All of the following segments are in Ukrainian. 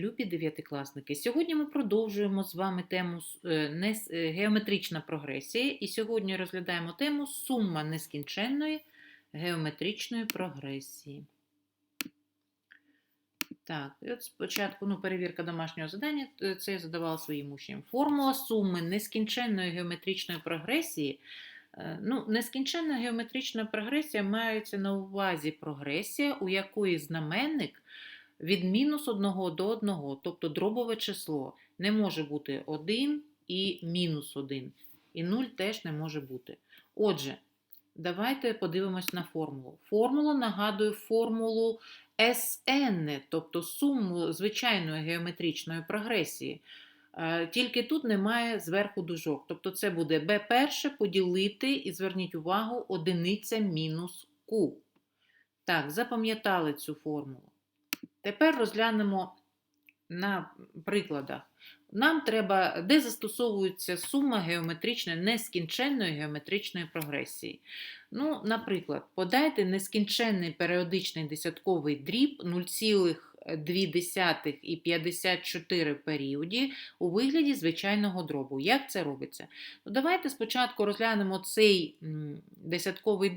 Любі дев'ятикласники, сьогодні ми продовжуємо з вами тему е, е, геометрична прогресія, і сьогодні розглядаємо тему сума нескінченної геометричної прогресії. Так, от спочатку ну, перевірка домашнього завдання, е, це я задавала своїм учням. Формула суми нескінченної геометричної прогресії. е, Ну, нескінченна геометрична прогресія мається на увазі прогресія, у якої знаменник від мінус 1 до 1, тобто дробове число, не може бути 1 і мінус 1, і 0 теж не може бути. Отже, давайте подивимось на формулу. Формула нагадує формулу SN, тобто суму звичайної геометричної прогресії. Е, Тільки тут немає зверху дужок. Тобто це буде b перше поділити, і зверніть увагу, одиниця мінус q. Так, запам'ятали цю формулу. Тепер розглянемо на прикладах. Нам треба, де застосовується сума геометричної, нескінченної геометричної прогресії. Ну, наприклад, подайте нескінченний періодичний десятковий дріб 0,2 і 54 періоді у вигляді звичайного дробу. Як це робиться? Ну, давайте спочатку розглянемо цей десятковий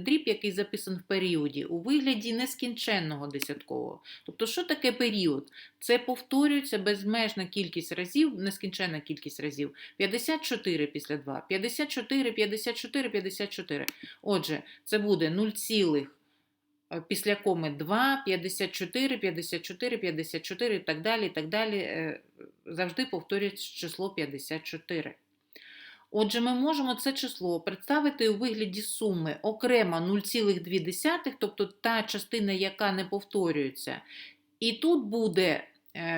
дріб, який записаний в періоді, у вигляді нескінченного десяткового. Тобто, що таке період? Це повторюється безмежна кількість разів, нескінченна кількість разів. 54 після 2, 54, 54, 54. Отже, це буде 0, цілих, е, після коми 2, 54, 54, 54 і так далі. і так далі. Е, Завжди повторюється число 54. Отже, ми можемо це число представити у вигляді суми окремо 0,2, тобто та частина, яка не повторюється. І тут буде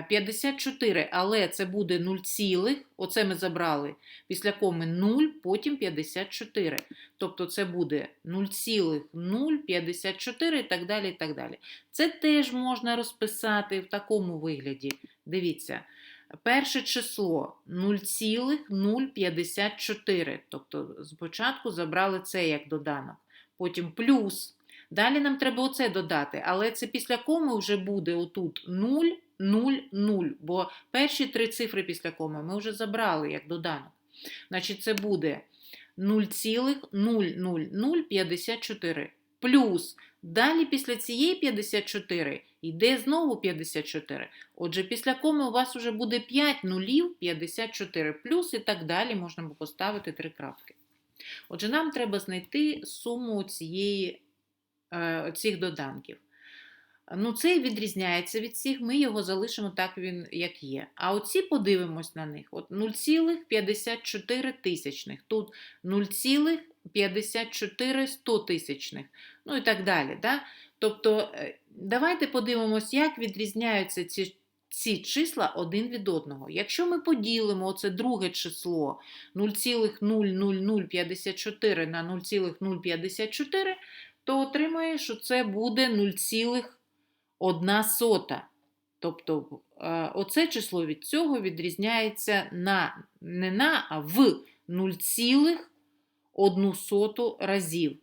54, але це буде 0, цілих, оце ми забрали після коми 0, потім 54. Тобто це буде 0,054 і так далі. і так далі. Це теж можна розписати в такому вигляді. Дивіться, перше число 0,054. Тобто спочатку забрали це як доданок. Потім плюс. Далі нам треба оце додати, але це після коми вже буде отут 0, 0, 0, бо перші три цифри після коми ми вже забрали як доданок. Значить, це буде 0,00054 плюс. Далі після цієї 54 йде знову 54. Отже, після коми у вас вже буде 5 нулів 54 плюс і так далі можна поставити три крапки. Отже, нам треба знайти суму цієї, е, цих доданків. Ну, цей відрізняється від всіх, ми його залишимо так, він, як є. А оці подивимось на них. От 0,54 тисячних, тут 0,54 100 тисячних, ну і так далі. Да? Тобто, е, давайте подивимось, як відрізняються ці, ці числа один від одного. Якщо ми поділимо оце друге число 0,00054 на 0,054, то отримає, що це буде 0,1 сота. Тобто е, оце число від цього відрізняється на, не на, а в 0,1 разів.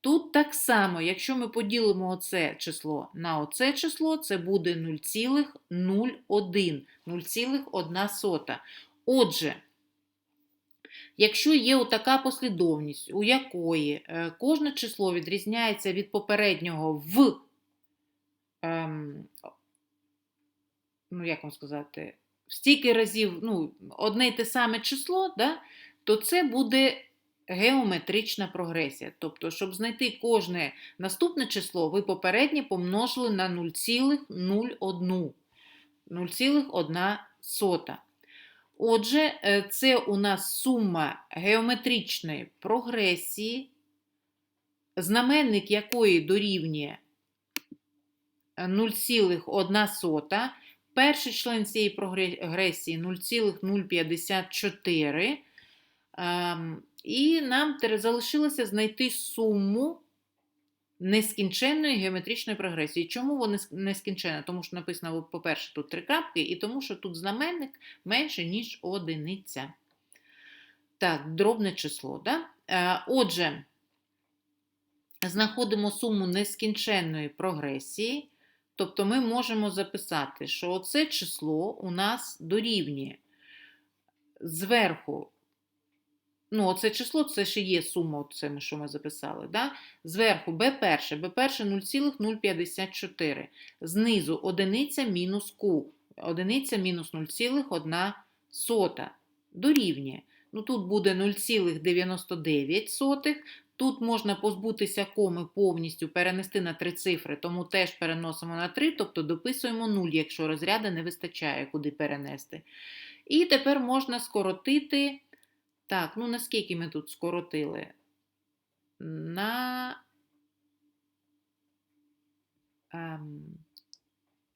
Тут так само, якщо ми поділимо оце число на оце число, це буде 0,01, 0,1 сота. Отже, якщо є така послідовність, у якої е, кожне число відрізняється від попереднього в, ем, ну як вам сказати, стільки разів ну, одне й те саме число, да, то це буде геометрична прогресія. Тобто, щоб знайти кожне наступне число, ви попереднє помножили на 0,01. 0,1 сота. Отже, е, це у нас сума геометричної прогресії, знаменник якої дорівнює 0,1. Перший член цієї прогресії 0,054. Ем, І нам залишилося знайти суму нескінченної геометричної прогресії. Чому вона нес- нескінченна? Тому що написано, по-перше, тут три крапки, і тому що тут знаменник менше, ніж одиниця. Так, дробне число. Да? Е, Отже, знаходимо суму нескінченної прогресії. Тобто ми можемо записати, що оце число у нас дорівнює зверху. Ну, оце число це ще є сума, це, що ми записали. Да? Зверху B1, B1 0,054. Знизу одиниця мінус Q. Одиниця мінус 0,1 сота. Дорівнює. Ну, тут буде 0,99. Тут можна позбутися коми повністю, перенести на три цифри, тому теж переносимо на 3, тобто дописуємо 0, якщо розряду не вистачає, куди перенести. І тепер можна скоротити. Так, ну наскільки ми тут скоротили? На. Ем...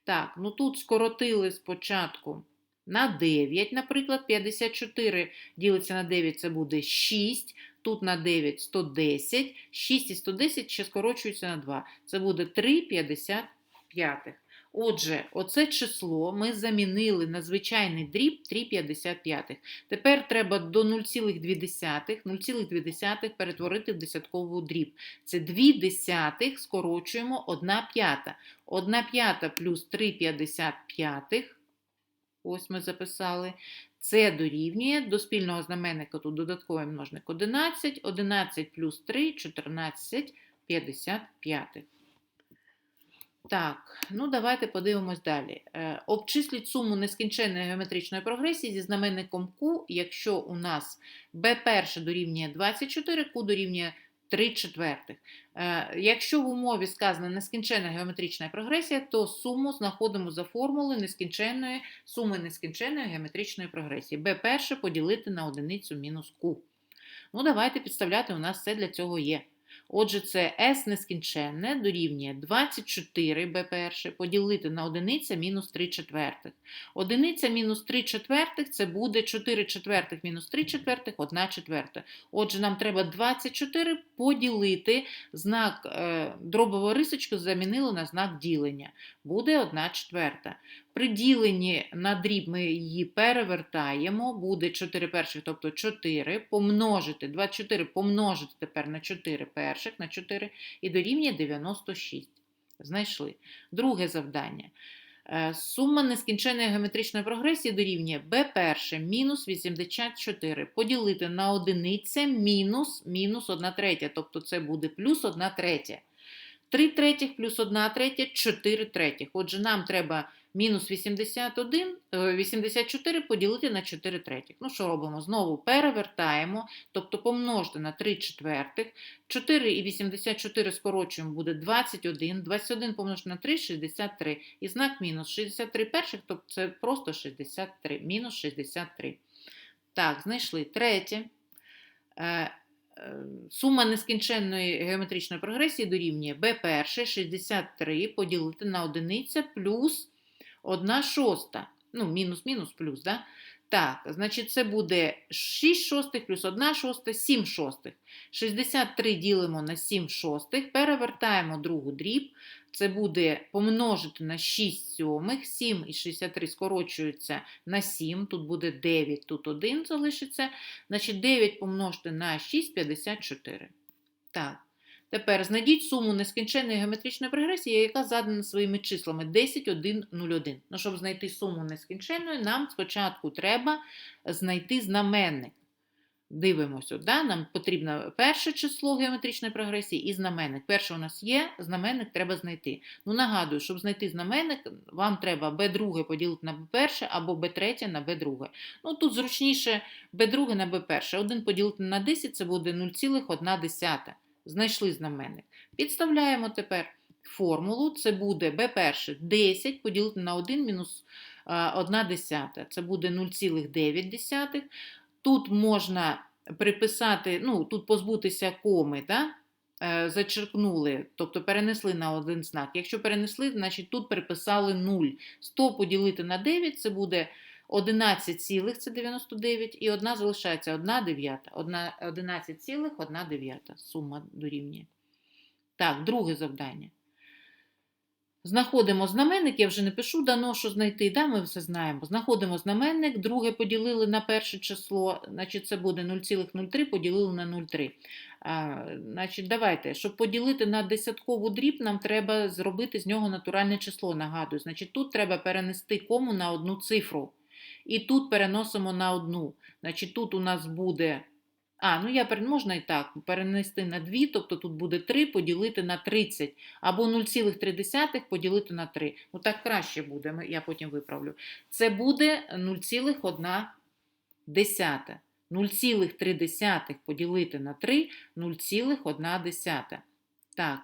Так, ну тут скоротили спочатку на 9, наприклад, 54 ділиться на 9, це буде 6. Тут на 9 110, 6 і 110 ще скорочуються на 2. Це буде 3,55. Отже, оце число ми замінили на звичайний дріб 3,55. Тепер треба до 0,2 0,2 перетворити в десятковий дріб. Це 2 десятих скорочуємо 1 п'ята. 1 п'ята плюс 3,55. Ось ми записали. Це дорівнює до спільного знаменника тут додатковий множник 11, 11 плюс 3, 14, 55. Так, ну давайте подивимось далі. Е, обчисліть суму нескінченної геометричної прогресії зі знаменником Q, якщо у нас B1 дорівнює 24, Q дорівнює 3 четвертих. Е, якщо в умові сказана нескінченна геометрична прогресія, то суму знаходимо за формулою нескінченної суми нескінченної геометричної прогресії. b перше поділити на одиницю мінус q. Ну, давайте підставляти, у нас все для цього є. Отже, це S нескінченне дорівнює 24 b1 поділити на одиниця мінус 3 четвертих. Одиниця мінус 3 четвертих це буде 4 четвертих мінус 3 четвертих, 1 четверта. Отже, нам треба 24 поділити знак е, дробову рисочку замінили на знак ділення. Буде 1 четверта. При діленні на дріб ми її перевертаємо, буде 4 перших, тобто 4, помножити, 24 помножити тепер на 4 перших, на 4 і дорівнює 96. Знайшли. Друге завдання. Е, сума нескінченної геометричної прогресії дорівнює b1 мінус 84 поділити на одиниця мінус мінус 1 третя, тобто це буде плюс 1 третя. 3 третіх плюс 1 третя, 4 третіх. Отже, нам треба мінус 81, 84 е, поділити на 4 третіх. Ну, що робимо? Знову перевертаємо, тобто помножити на 3 четвертих. 4 і 84 скорочуємо, буде 21. 21 помножити на 3 63. І знак мінус 63 перших, тобто це просто 63, мінус 63. Так, знайшли третє. Е, е, сума нескінченної геометричної прогресії дорівнює b1 63 поділити на одиниця плюс 1 шоста. Ну, мінус-мінус плюс, да? Так, значить, це буде 6 шостих плюс 1 шоста, 7 шостих. 63 ділимо на 7 шостих, перевертаємо другу дріб. Це буде помножити на 6 сьомих, 7 і 63 скорочуються на 7, тут буде 9, тут 1 залишиться. Значить, 9 помножити на 6 54. Так. Тепер знайдіть суму нескінченної геометричної прогресії, яка задана своїми числами 10, 1, 0, 1. Ну, щоб знайти суму нескінченної, нам спочатку треба знайти знаменник. Дивимося, да? нам потрібно перше число геометричної прогресії і знаменник. Перше у нас є, знаменник треба знайти. Ну, Нагадую, щоб знайти знаменник, вам треба b2 поділити на b1 або b3 на b2. Ну, Тут зручніше b2 на b1. 1 поділити на 10 це буде 0,1. Знайшли знаменник. Підставляємо тепер формулу. Це буде b1 10 поділити на 1 мінус 1 десята. Це буде 0,9. Тут можна приписати, ну, тут позбутися коми, да? Е, зачеркнули, тобто перенесли на один знак. Якщо перенесли, значить тут приписали 0. 100 поділити на 9 це буде 11 це 99, і одна залишається 1 дев'ята. 11 цілих, 1 дев'ята. Сума дорівнює. Так, друге завдання. Знаходимо знаменник, я вже не пишу дано, що знайти, да, ми все знаємо. Знаходимо знаменник, друге поділили на перше число, значить це буде 0,03 поділили на 0,3. А, значить, давайте, щоб поділити на десяткову дріб, нам треба зробити з нього натуральне число, нагадую. Значить, тут треба перенести кому на одну цифру. І тут переносимо на одну. Значить, тут у нас буде. А, ну я можна і так перенести на 2, тобто тут буде 3 поділити на 30, або 0,3 поділити на 3. Ну так краще буде, я потім виправлю. Це буде 0,1 0,3 поділити на 3 0,1. Так.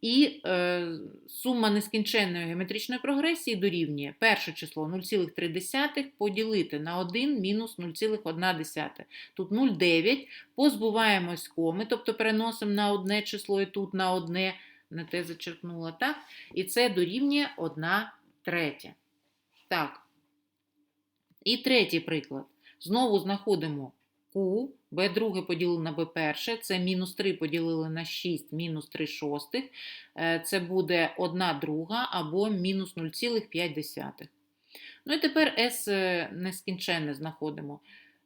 І е, сума нескінченної геометричної прогресії дорівнює перше число 0,3 поділити на 1 мінус 0,1. Тут 0,9. Позбуваємось коми, тобто переносимо на одне число і тут на одне, не те зачерпнула, так? І це дорівнює 1 третя. Так. І третій приклад. Знову знаходимо Q, b2 поділили на b1, це мінус 3 поділили на 6, мінус 3 шостих. Е, Це буде 1 друга або мінус 0,5. Ну і тепер S е, нескінченне знаходимо.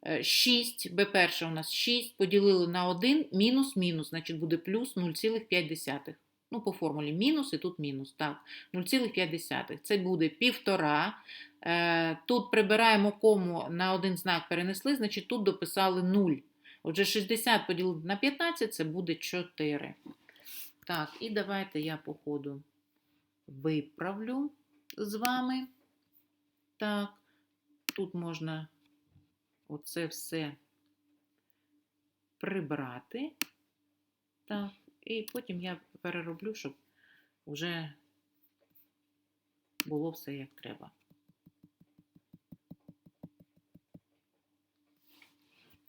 Е, 6, b1 у нас 6, поділили на 1, мінус, мінус, значить буде плюс 0,5. Ну, по формулі мінус і тут мінус. Так, 0,5. Це буде півтора. Е, Тут прибираємо кому на один знак перенесли, значить тут дописали 0. Отже, 60 поділити на 15 це буде 4. Так, і давайте я по ходу виправлю з вами. Так, тут можна оце все прибрати. Так, і потім я перероблю, щоб вже було все як треба.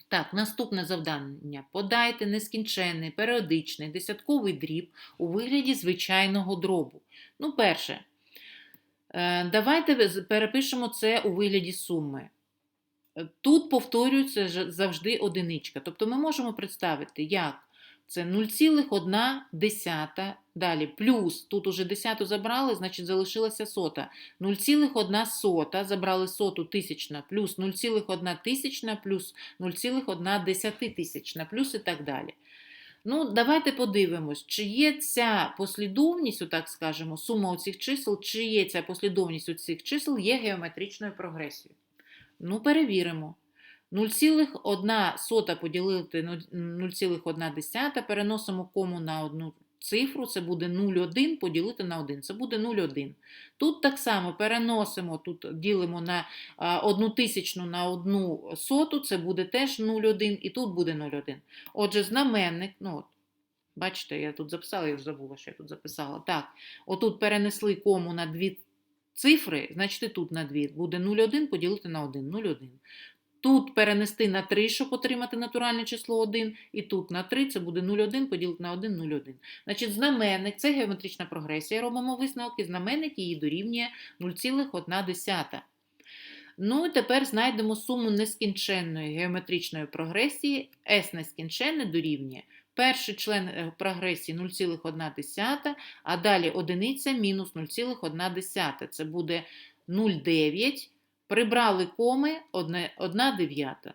Так, наступне завдання. Подайте нескінченний, періодичний, десятковий дріб у вигляді звичайного дробу. Ну, перше, е, давайте перепишемо це у вигляді суми. Е, Тут повторюється завжди одиничка. Тобто ми можемо представити, як це 0,1 далі плюс, тут уже десяту забрали, значить залишилася сота. 0,1 сота, забрали соту тисячна, плюс 0,1 тисячна, плюс 0,1 десятитисячна, плюс і так далі. Ну, давайте подивимось, чи є ця послідовність, отак скажемо, сума оцих чисел, чи є ця послідовність оцих чисел є геометричною прогресією. Ну, перевіримо. 0,1 сота поділити 0,1 переносимо кому на одну цифру, це буде 0,1 поділити на 1, це буде 0,1. Тут так само переносимо, тут ділимо на одну тисячну на одну соту, це буде теж 0,1 і тут буде 0,1. Отже, знаменник, ну от, бачите, я тут записала, я вже забула, що я тут записала. Так, отут перенесли кому на дві цифри, значить і тут на дві. Буде 0,1 поділити на 1, 0,1. Тут перенести на 3, щоб отримати натуральне число 1, і тут на 3 це буде 0,1 поділити на 1, 0,1. Значить, знаменник це геометрична прогресія. Робимо висновок, і знаменник її дорівнює 0,1. Ну і тепер знайдемо суму нескінченної геометричної прогресії. S нескінченне дорівнює. Перший член е, прогресії 0,1, а далі одиниця мінус 0,1. Це буде 0,9. Прибрали коми 1 дев'ята.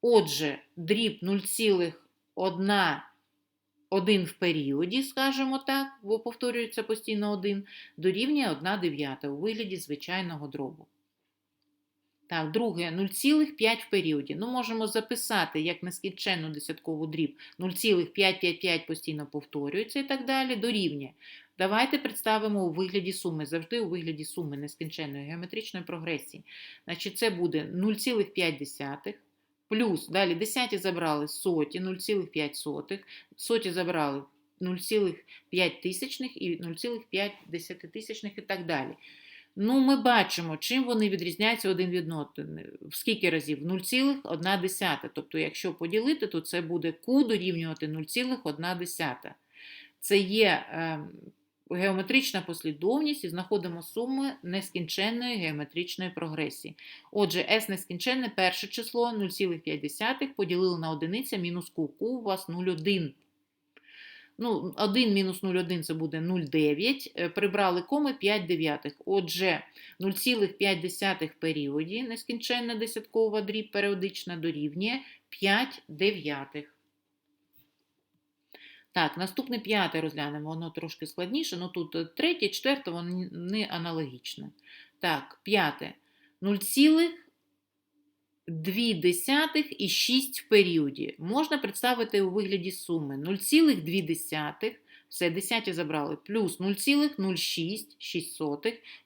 Отже, дріб 0,1 1 в періоді, скажімо так, бо повторюється постійно 1, дорівнює 1 дев'ята у вигляді звичайного дробу. Так, друге 0,5 в періоді. Ну, можемо записати як нескінченну десяткову дріб 0,555 постійно повторюється і так далі, дорівнює. Давайте представимо у вигляді суми, завжди у вигляді суми нескінченної геометричної прогресії. Значить, це буде 0,5 плюс, далі десяті забрали соті, 0,5 соті забрали 0,5 тисячних і 0,5 десятитисячних і так далі. Ну, ми бачимо, чим вони відрізняються один від одного. В скільки разів? 0,1. Тобто, якщо поділити, то це буде Q дорівнювати 0,1. Це є е, геометрична послідовність і знаходимо суми нескінченної геометричної прогресії. Отже, S нескінченне перше число 0,5 поділили на одиниця мінус Q. Q у вас 0,1. Ну, 1 мінус 0,1 це буде 0,9. Е, Прибрали коми 5 дев'ятих. Отже, 0,5 в періоді нескінченна десяткова дріб періодична дорівнює 5 дев'ятих. Так, наступне п'яте розглянемо, воно трошки складніше, ну тут е, третє, четверте, воно не аналогічне. Так, п'яте. 0,2 і 6 в періоді. Можна представити у вигляді суми 0,2, все, десяті забрали, плюс 0,06 6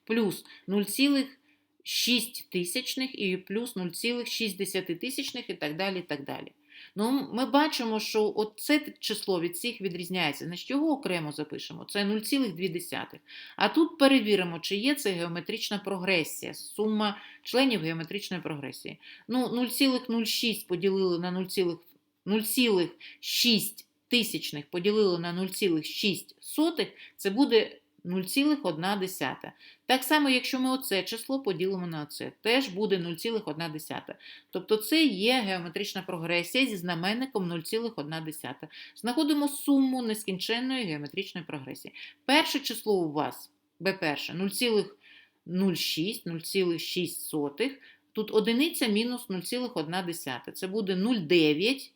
плюс 0,6 тисячних і плюс 0,6 тисячних і так далі. і так далі. Ну, ми бачимо, що от це число від цих відрізняється. Значить, його окремо запишемо. Це 0,2. А тут перевіримо, чи є це геометрична прогресія, сума членів геометричної прогресії. Ну, 0,06 поділили на 0,6 тисячних поділили на 0,6 сотих, це буде 0,1. Так само, якщо ми оце число поділимо на оце, теж буде 0,1. Тобто це є геометрична прогресія зі знаменником 0,1. Знаходимо суму нескінченної геометричної прогресії. Перше число у вас, B1, 0,06, 0,6. Тут одиниця мінус 0,1. Це буде 0,9.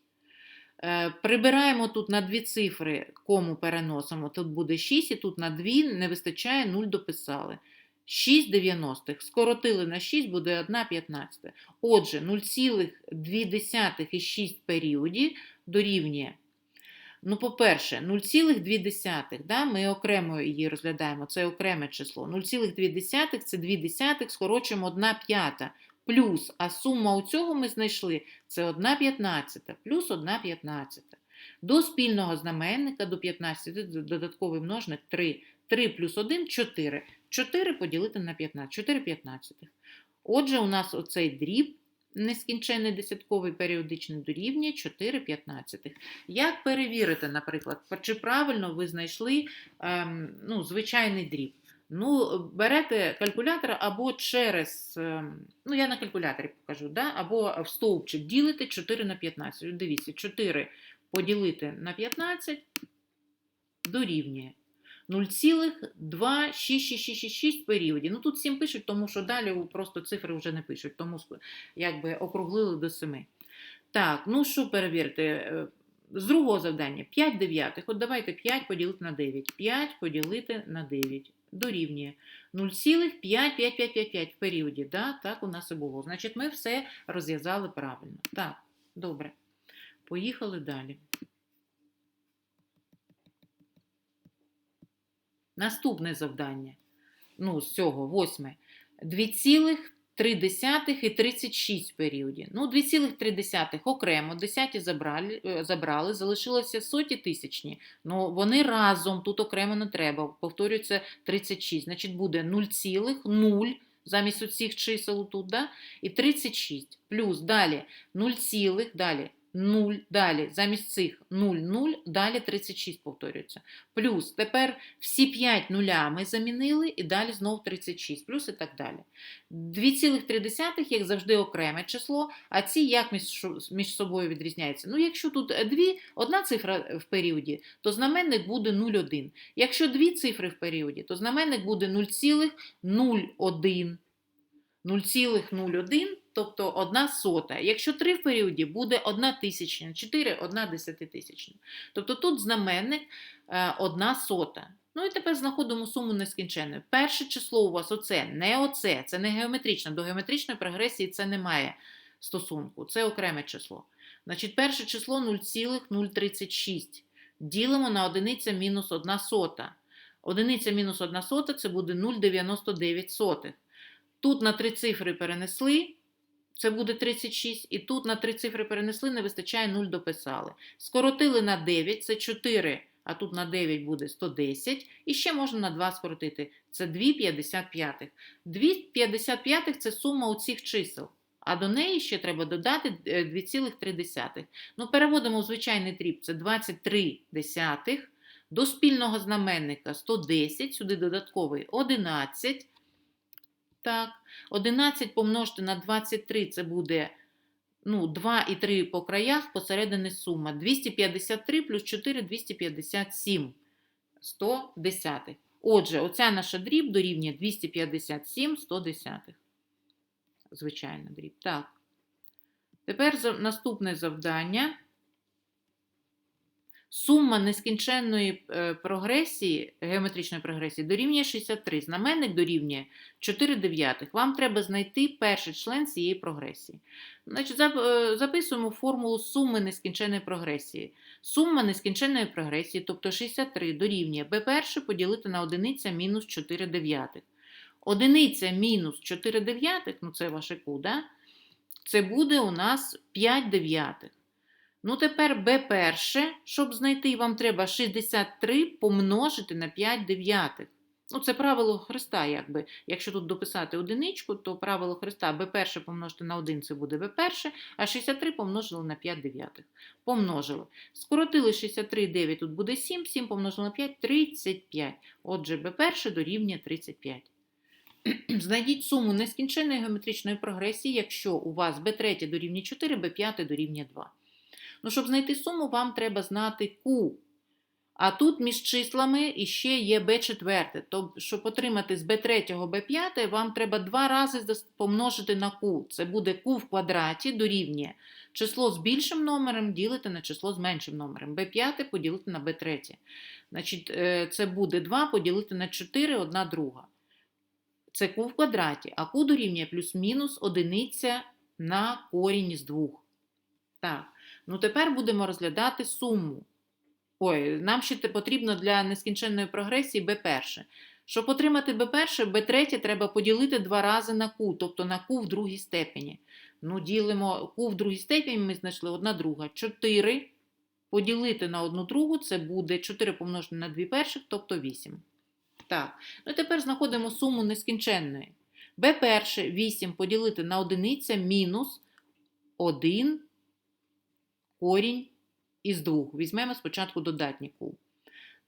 Е, Прибираємо тут на дві цифри, кому переносимо, тут буде 6, і тут на 2 не вистачає 0 дописали. 6 дев'яностих. Скоротили на 6, буде 1 15. Отже, 0,2 і 6 періоді дорівнює. Ну, по-перше, 0,2, да, ми окремо її розглядаємо, це окреме число. 0,2 це 2 десятих, скорочуємо 1 п'ята. Плюс, а сума у цього ми знайшли це 1 п'ятнадцята, плюс 1 п'ятнадцята. До спільного знаменника, до 15, додатковий множник 3. 3 плюс 1 – 4. 4 поділити на 15. 4 п'ятнадцятих. Отже, у нас оцей дріб нескінченний десятковий періодичний дорівнює 4 п'ятнадцятих. Як перевірити, наприклад, чи правильно ви знайшли ем, ну, звичайний дріб? Ну, берете калькулятор або через, ну я на калькуляторі покажу, да? або в стовпчик ділите 4 на 15. Дивіться, 4 поділити на 15 дорівнює 0,2666 в періоді. Ну тут 7 пишуть, тому що далі просто цифри вже не пишуть, тому якби округлили до 7. Так, ну що перевірити? Е, З другого завдання 5 дев'ятих. От давайте 5 поділити на 9. 5 поділити на 9 дорівнює 0,5555 в періоді. Да? Так у нас і було. Значить, ми все розв'язали правильно. Так, добре. Поїхали далі. Наступне завдання. Ну, з цього, восьме. 2,3 і 36 в періоді. Ну, 2,3 окремо, десяті забрали, е, забрали, залишилося соті тисячні. Ну, вони разом, тут окремо не треба. Повторюється 36. Значить, буде 0,0 замість усіх чисел тут, да? і 36. Плюс далі 0, далі 0, далі замість цих 0, 0, далі 36 повторюється. Плюс тепер всі 5 нулями замінили і далі знов 36, плюс і так далі. 2,3, як завжди, окреме число, а ці як між, між собою відрізняються? Ну, якщо тут 2, одна цифра в періоді, то знаменник буде 0,1. Якщо дві цифри в періоді, то знаменник буде 0,01. 0,01, тобто 1 сота. Якщо 3 в періоді, буде 1 тисячна, 4 – 1 десятитисячна. Тобто тут знаменник 1 сота. Ну і тепер знаходимо суму нескінченної. Перше число у вас оце, не оце, це не геометричне. До геометричної прогресії це не має стосунку, це окреме число. Значить, перше число 0,036. Ділимо на одиниця мінус 1 сота. Одиниця мінус 1 сота це буде 0,99. Тут на три цифри перенесли, це буде 36, і тут на три цифри перенесли, не вистачає 0 дописали. Скоротили на 9, це 4, а тут на 9 буде 110. І ще можна на 2 скоротити. Це 2,55. 2,55 це сума у цих чисел. А до неї ще треба додати 2,3. Ну, переводимо в звичайний дріб, це 23 десятих. До спільного знаменника 110, сюди додатковий 11. Так, 11 помножити на 23 це буде ну, 2 і 3 по краях, посередині сума. 253 плюс 4 – 257. 110. Отже, оця наша дріб дорівнює 257 110. Звичайно, дріб. Так. Тепер наступне завдання. Сума нескінченної е, прогресії, геометричної прогресії дорівнює 63. Знаменник дорівнює 4 дев'ятих. Вам треба знайти перший член цієї прогресії. Значить, е, записуємо формулу суми нескінченної прогресії. Сума нескінченної прогресії, тобто 63, дорівнює b1 поділити на одиниця мінус 4 дев'ятих. Одиниця мінус 4 дев'ятих, ну це ваше да? це буде у нас 5 дев'ятих. Ну, тепер b1, щоб знайти, вам треба 63 помножити на 5 дев'ятих. Ну, це правило Христа, якби. Якщо тут дописати одиничку, то правило Христа b1 помножити на 1 це буде b1, а 63 помножили на 5 дев'ятих. Помножили. Скоротили 63, 9, тут буде 7, 7 помножили на 5, 35. Отже, b1 дорівнює 35. Знайдіть суму нескінченної геометричної прогресії, якщо у вас b3 дорівнює 4, b5 дорівнює 2. Ну, щоб знайти суму, вам треба знати Q. А тут між числами іще є b4. Тобто, щоб отримати з b3 b5, вам треба два рази помножити на Q. Це буде Q в квадраті дорівнює число з більшим номером ділити на число з меншим номером. b5 поділити на b3. Значить, е, це буде 2 поділити на 4, одна друга. Це Q в квадраті, а Q дорівнює плюс-мінус одиниця на корінь із 2. Так. Ну, тепер будемо розглядати суму. Ой, нам ще потрібно для нескінченної прогресії b1. Щоб отримати b1, b3 треба поділити два рази на q, тобто на q в другій степені. Ну, ділимо q в другій степені, ми знайшли одна друга. 4 поділити на одну другу, це буде 4 помножити на 2 перших, тобто 8. Так, ну тепер знаходимо суму нескінченної. b1 8 поділити на одиниця мінус 1 корінь із двох. Візьмемо спочатку додатні куб.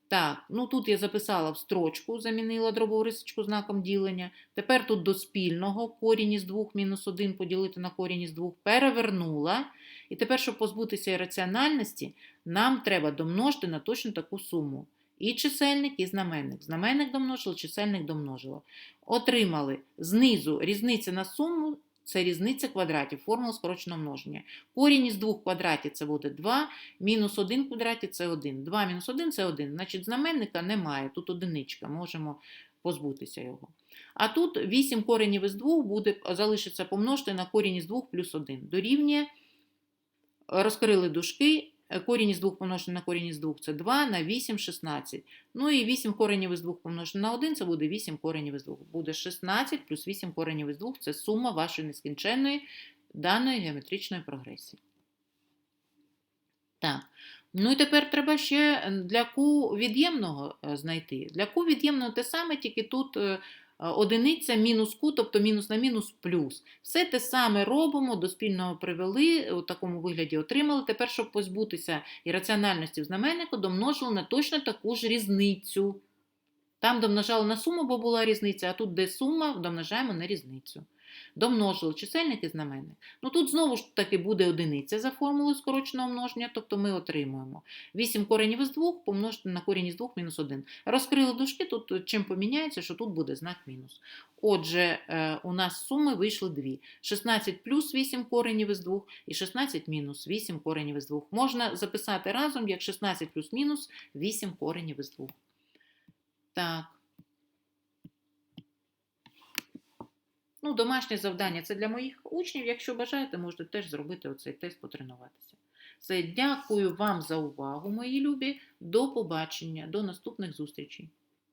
Так, ну тут я записала в строчку, замінила дробову рисочку знаком ділення. Тепер тут до спільного корінь із 2 мінус 1 поділити на корінь із 2 перевернула. І тепер, щоб позбутися ірраціональності, нам треба домножити на точно таку суму. І чисельник, і знаменник. Знаменник домножили, чисельник домножила. Отримали знизу різниця на суму це різниця квадратів, формула скороченого множення. Корінь із 2 квадратів це буде 2, мінус 1 квадраті це 1. 2 мінус 1 це 1. Значить, знаменника немає, тут одиничка, можемо позбутися його. А тут 8 коренів із 2 буде, залишиться помножити на корінь із 2 плюс 1. Дорівнює, розкрили дужки, корінь із 2 помножити на корінь із 2 це 2, на 8 – 16. Ну і 8 коренів із 2 помножити на 1 це буде 8 коренів із 2. Буде 16 плюс 8 коренів із 2 це сума вашої нескінченної даної геометричної прогресії. Так. Ну і тепер треба ще для Q від'ємного е, знайти. Для Q від'ємного те саме, тільки тут е, одиниця мінус Q, тобто мінус на мінус плюс. Все те саме робимо, до спільного привели, у такому вигляді отримали. Тепер, щоб позбутися ірраціональності в знаменнику, домножили на точно таку ж різницю. Там домножали на суму, бо була різниця, а тут, де сума, домножаємо на різницю. Домножили чисельник і знаменник. Ну тут знову ж таки буде одиниця за формулою скороченого множення, тобто ми отримуємо 8 коренів із 2 помножити на корінь із 2 мінус 1. Розкрили дужки, тут чим поміняється, що тут буде знак мінус. Отже, е, у нас суми вийшли дві. 16 плюс 8 коренів із 2 і 16 мінус 8 коренів із 2. Можна записати разом, як 16 плюс мінус 8 коренів із 2. Так. Ну, домашнє завдання це для моїх учнів. Якщо бажаєте, можете теж зробити оцей тест, потренуватися. Все, дякую вам за увагу, мої любі. До побачення, до наступних зустрічей.